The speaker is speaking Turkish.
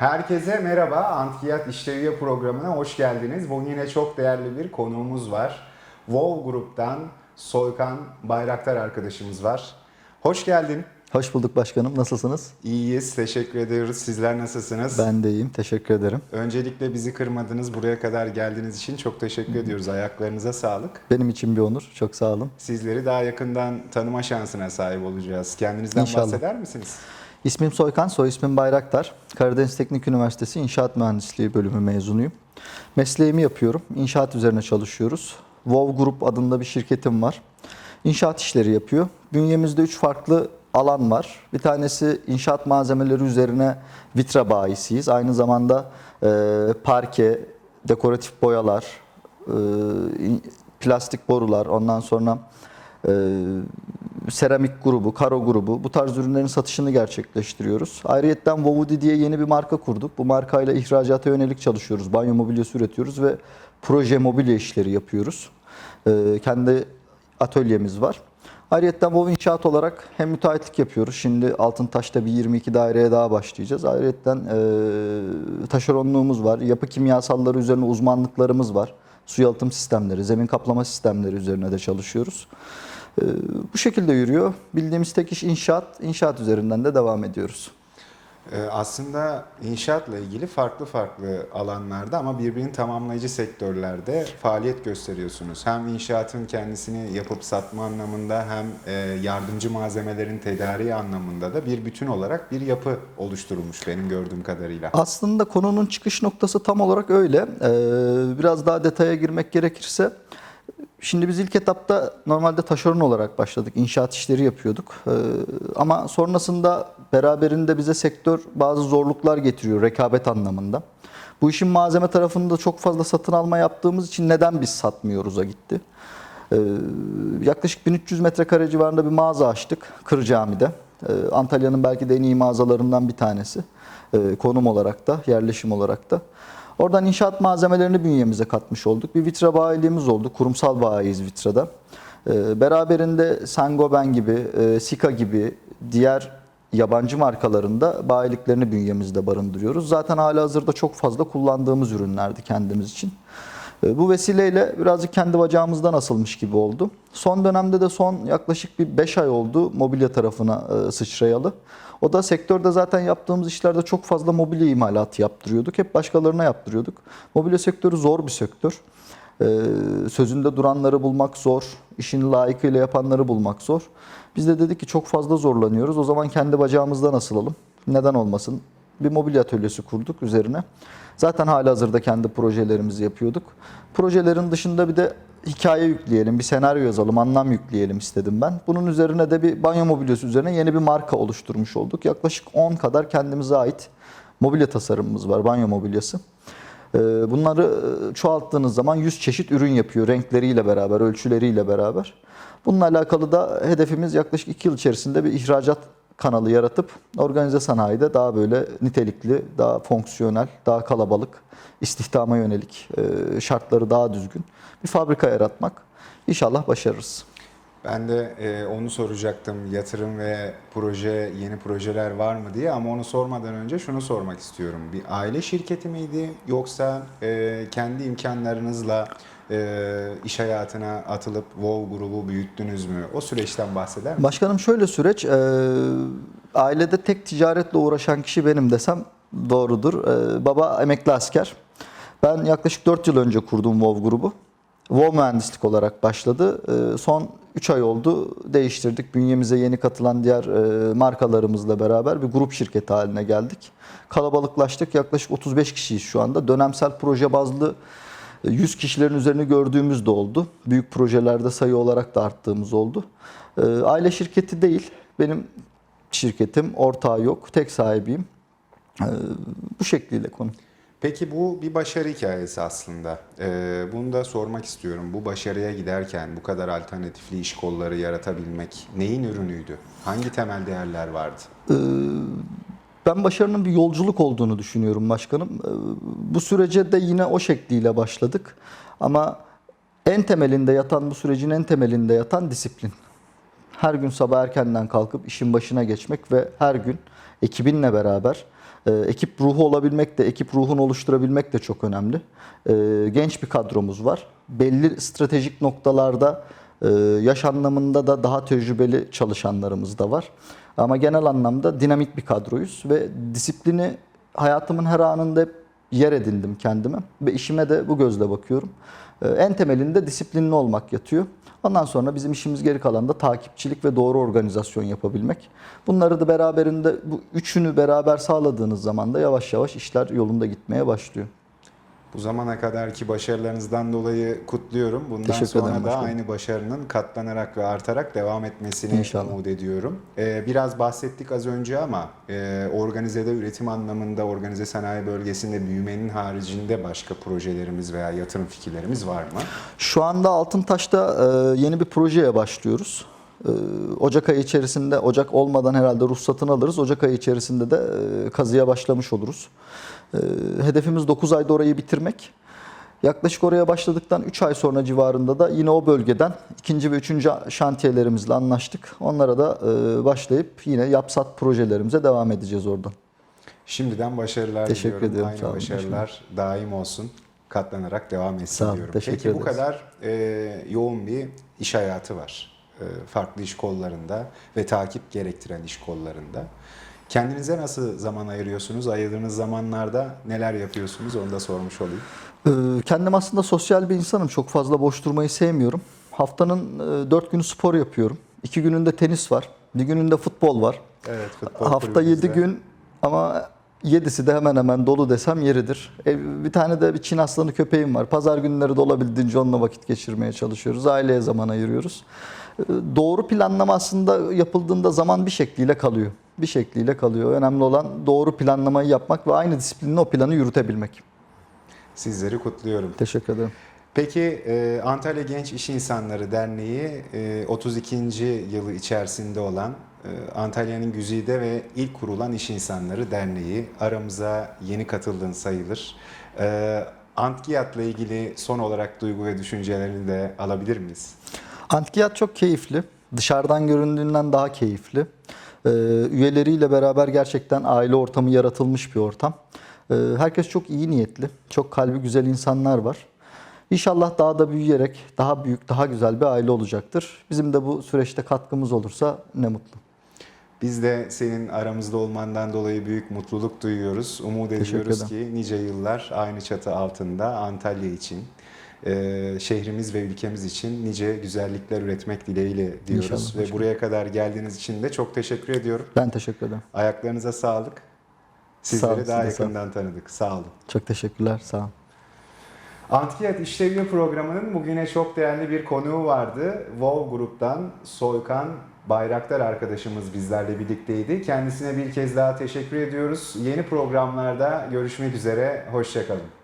Herkese merhaba. Antikiyat İşleviye programına hoş geldiniz. Bugün yine çok değerli bir konuğumuz var. WoW Grup'tan Soykan Bayraktar arkadaşımız var. Hoş geldin. Hoş bulduk başkanım. Nasılsınız? İyiyiz. Teşekkür ediyoruz. Sizler nasılsınız? Ben de iyiyim. Teşekkür ederim. Öncelikle bizi kırmadınız. Buraya kadar geldiğiniz için çok teşekkür ediyoruz. Ayaklarınıza sağlık. Benim için bir onur. Çok sağ olun. Sizleri daha yakından tanıma şansına sahip olacağız. Kendinizden İnşallah. bahseder misiniz? İsmim Soykan, soy ismim Bayraktar. Karadeniz Teknik Üniversitesi İnşaat Mühendisliği bölümü mezunuyum. Mesleğimi yapıyorum. İnşaat üzerine çalışıyoruz. WoW Group adında bir şirketim var. İnşaat işleri yapıyor. Bünyemizde 3 farklı alan var. Bir tanesi inşaat malzemeleri üzerine vitra bayisiyiz. Aynı zamanda e, parke, dekoratif boyalar, e, plastik borular, ondan sonra e, seramik grubu, karo grubu bu tarz ürünlerin satışını gerçekleştiriyoruz. Ayrıyeten Vovudi diye yeni bir marka kurduk. Bu markayla ihracata yönelik çalışıyoruz. Banyo mobilyası üretiyoruz ve proje mobilya işleri yapıyoruz. E, kendi atölyemiz var. Ayrıyeten Vov İnşaat olarak hem müteahhitlik yapıyoruz. Şimdi Altıntaş'ta bir 22 daireye daha başlayacağız. Ayrıyeten e, taşeronluğumuz var. Yapı kimyasalları üzerine uzmanlıklarımız var. Su yalıtım sistemleri, zemin kaplama sistemleri üzerine de çalışıyoruz. E, bu şekilde yürüyor. Bildiğimiz tek iş inşaat. İnşaat üzerinden de devam ediyoruz. Ee, Aslında inşaatla ilgili farklı farklı alanlarda ama birbirini tamamlayıcı sektörlerde faaliyet gösteriyorsunuz. Hem inşaatın kendisini yapıp satma anlamında hem e, yardımcı malzemelerin tedariği anlamında da bir bütün olarak bir yapı oluşturulmuş benim gördüğüm kadarıyla. Aslında konunun çıkış noktası tam olarak öyle. Ee, biraz daha detaya girmek gerekirse, şimdi biz ilk etapta normalde taşeron olarak başladık, inşaat işleri yapıyorduk. Ee, ama sonrasında beraberinde bize sektör bazı zorluklar getiriyor rekabet anlamında. Bu işin malzeme tarafında çok fazla satın alma yaptığımız için neden biz satmıyoruz'a gitti. Ee, yaklaşık 1300 metrekare civarında bir mağaza açtık Kır Cami'de. Ee, Antalya'nın belki de en iyi mağazalarından bir tanesi. Konum olarak da, yerleşim olarak da. Oradan inşaat malzemelerini bünyemize katmış olduk. Bir vitra bayiliğimiz oldu. Kurumsal bayiyiz vitrada. Ee, beraberinde Saint-Gobain gibi, e, Sika gibi diğer yabancı markalarında bayiliklerini bünyemizde barındırıyoruz. Zaten hala hazırda çok fazla kullandığımız ürünlerdi kendimiz için. E, Bu vesileyle birazcık kendi bacağımızdan asılmış gibi oldu. Son dönemde de son yaklaşık bir 5 ay oldu mobilya tarafına e, sıçrayalı. O da sektörde zaten yaptığımız işlerde çok fazla mobilya imalatı yaptırıyorduk. Hep başkalarına yaptırıyorduk. Mobilya sektörü zor bir sektör. E, Sözünde duranları bulmak zor, işini layıkıyla yapanları bulmak zor. Biz de dedik ki çok fazla zorlanıyoruz. O zaman kendi bacağımızdan asılalım. Neden olmasın? Bir mobilya atölyesi kurduk üzerine. Zaten hala hazırda kendi projelerimizi yapıyorduk. Projelerin dışında bir de hikaye yükleyelim, bir senaryo yazalım, anlam yükleyelim istedim ben. Bunun üzerine de bir banyo mobilyası üzerine yeni bir marka oluşturmuş olduk. Yaklaşık 10 kadar kendimize ait mobilya tasarımımız var, banyo mobilyası. Ee, Bunları e, çoğalttığınız zaman 100 çeşit ürün yapıyor renkleriyle beraber, ölçüleriyle beraber. Bununla alakalı da hedefimiz yaklaşık 2 yıl içerisinde bir ihracat kanalı yaratıp organize sanayide daha böyle nitelikli, daha fonksiyonel, daha kalabalık, istihdama yönelik e, şartları daha düzgün bir fabrika yaratmak. İnşallah başarırız. Ben de e, onu soracaktım yatırım ve proje yeni projeler var mı diye ama onu sormadan önce şunu sormak istiyorum. Bir aile şirketi miydi yoksa e, kendi imkanlarınızla e, iş hayatına atılıp WoW grubu büyüttünüz mü? O süreçten bahseder misiniz? Başkanım şöyle süreç, e, ailede tek ticaretle uğraşan kişi benim desem doğrudur. E, baba emekli asker. Ben yaklaşık 4 yıl önce kurdum WoW grubu. WoW mühendislik olarak başladı. E, son 3 ay oldu değiştirdik. Bünyemize yeni katılan diğer e, markalarımızla beraber bir grup şirketi haline geldik. Kalabalıklaştık. Yaklaşık 35 kişiyiz şu anda. Dönemsel proje bazlı 100 kişilerin üzerine gördüğümüz de oldu. Büyük projelerde sayı olarak da arttığımız oldu. Ee, Aile şirketi değil, benim şirketim, ortağı yok, tek sahibiyim. Ee, Bu şekliyle konu. Peki bu bir başarı hikayesi aslında. E, bunu da sormak istiyorum. Bu başarıya giderken bu kadar alternatifli iş kolları yaratabilmek neyin ürünüydü? Hangi temel değerler vardı? Ee, Ben başarının bir yolculuk olduğunu düşünüyorum başkanım. Ee, Bu sürece de yine o şekliyle başladık. Ama en temelinde yatan, bu sürecin en temelinde yatan disiplin. Her gün sabah erkenden kalkıp işin başına geçmek ve her gün ekibinle beraber E, ekip ruhu olabilmek de, ekip ruhunu oluşturabilmek de çok önemli. E, genç bir kadromuz var. Belli stratejik noktalarda yaş anlamında da daha tecrübeli çalışanlarımız da var. Ama genel anlamda dinamik bir kadroyuz ve disiplini hayatımın her anında hep yer edindim kendime ve işime de bu gözle bakıyorum. Ee, En temelinde disiplinli olmak yatıyor. Ondan sonra bizim işimiz geri kalan da takipçilik ve doğru organizasyon yapabilmek. Bunları da beraberinde bu üçünü beraber sağladığınız zaman da yavaş yavaş işler yolunda gitmeye başlıyor. Bu zamana kadarki başarılarınızdan dolayı kutluyorum. Bundan Teşekkür sonra ederim da başkanım. aynı başarının katlanarak ve artarak devam etmesini İnşallah. umut ediyorum. Ee, biraz bahsettik az önce ama e, organizede üretim anlamında organize sanayi bölgesinde büyümenin haricinde başka projelerimiz veya yatırım fikirlerimiz var mı? Şu anda Altıntaş'ta e, yeni bir projeye başlıyoruz. E, Ocak ayı içerisinde, Ocak olmadan herhalde ruhsatını alırız. Ocak ayı içerisinde de e, kazıya başlamış oluruz. E, Hedefimiz 9 ayda orayı bitirmek. Yaklaşık oraya başladıktan 3 ay sonra civarında da yine o bölgeden ikinci ve üçüncü şantiyelerimizle anlaştık. Onlara da e, başlayıp yine yapsat projelerimize devam edeceğiz oradan. Şimdiden başarılar Teşekkür diliyorum. ediyorum, Aynı olun başarılar daim olsun. Katlanarak devam etsin Sağ olun, diyorum. Peki bu ederiz. kadar e, yoğun bir iş hayatı var. E, farklı iş kollarında ve takip gerektiren iş kollarında. Kendinize nasıl zaman ayırıyorsunuz? Ayırdığınız zamanlarda neler yapıyorsunuz? Onu da sormuş olayım. Ee, Kendim aslında sosyal bir insanım. Çok fazla boş durmayı sevmiyorum. Haftanın 4 günü spor yapıyorum. 2 gününde tenis var. Bir gününde futbol var. Evet, futbol Hafta 7 kulübümüzde. gün ama 7'si de hemen hemen dolu desem yeridir. Ev- Bir tane de bir Çin aslanı köpeğim var. Pazar günleri de olabildiğince onunla vakit geçirmeye çalışıyoruz. Aileye zaman ayırıyoruz. Ee, Doğru planlama aslında yapıldığında zaman bir şekliyle kalıyor. Bir şekliyle kalıyor. Önemli olan doğru planlamayı yapmak ve aynı disiplinle o planı yürütebilmek. Sizleri kutluyorum. Teşekkür ederim. Peki e, Antalya Genç İş İnsanları Derneği e, 32. yılı içerisinde olan e, Antalya'nın güzide ve ilk kurulan İş İnsanları Derneği aramıza yeni katıldığın sayılır. E, Antgiyat'la ilgili son olarak duygu ve düşüncelerini de alabilir miyiz? Antikiyat çok keyifli. Dışarıdan göründüğünden daha keyifli. Ee, üyeleriyle beraber gerçekten aile ortamı yaratılmış bir ortam. Ee, herkes çok iyi niyetli, çok kalbi güzel insanlar var. İnşallah daha da büyüyerek daha büyük, daha güzel bir aile olacaktır. Bizim de bu süreçte katkımız olursa ne mutlu. Biz de senin aramızda olmandan dolayı büyük mutluluk duyuyoruz. Umut ediyoruz ki nice yıllar aynı çatı altında Antalya için, e, şehrimiz ve ülkemiz için nice güzellikler üretmek dileğiyle diyoruz. İnşallah ve başkanım. buraya kadar geldiğiniz için de çok teşekkür ediyorum. Ben teşekkür ederim. Ayaklarınıza sağlık. Sağ Sizleri olun, daha size sağ yakından tanıdık. Sağ olun. Çok teşekkürler. Sağ olun. Antikiyat İşlevli programının bugüne çok değerli bir konuğu vardı. WoW Grup'tan Soykan Bayraktar arkadaşımız bizlerle birlikteydi. Kendisine bir kez daha teşekkür ediyoruz. Yeni programlarda görüşmek üzere. Hoşçakalın.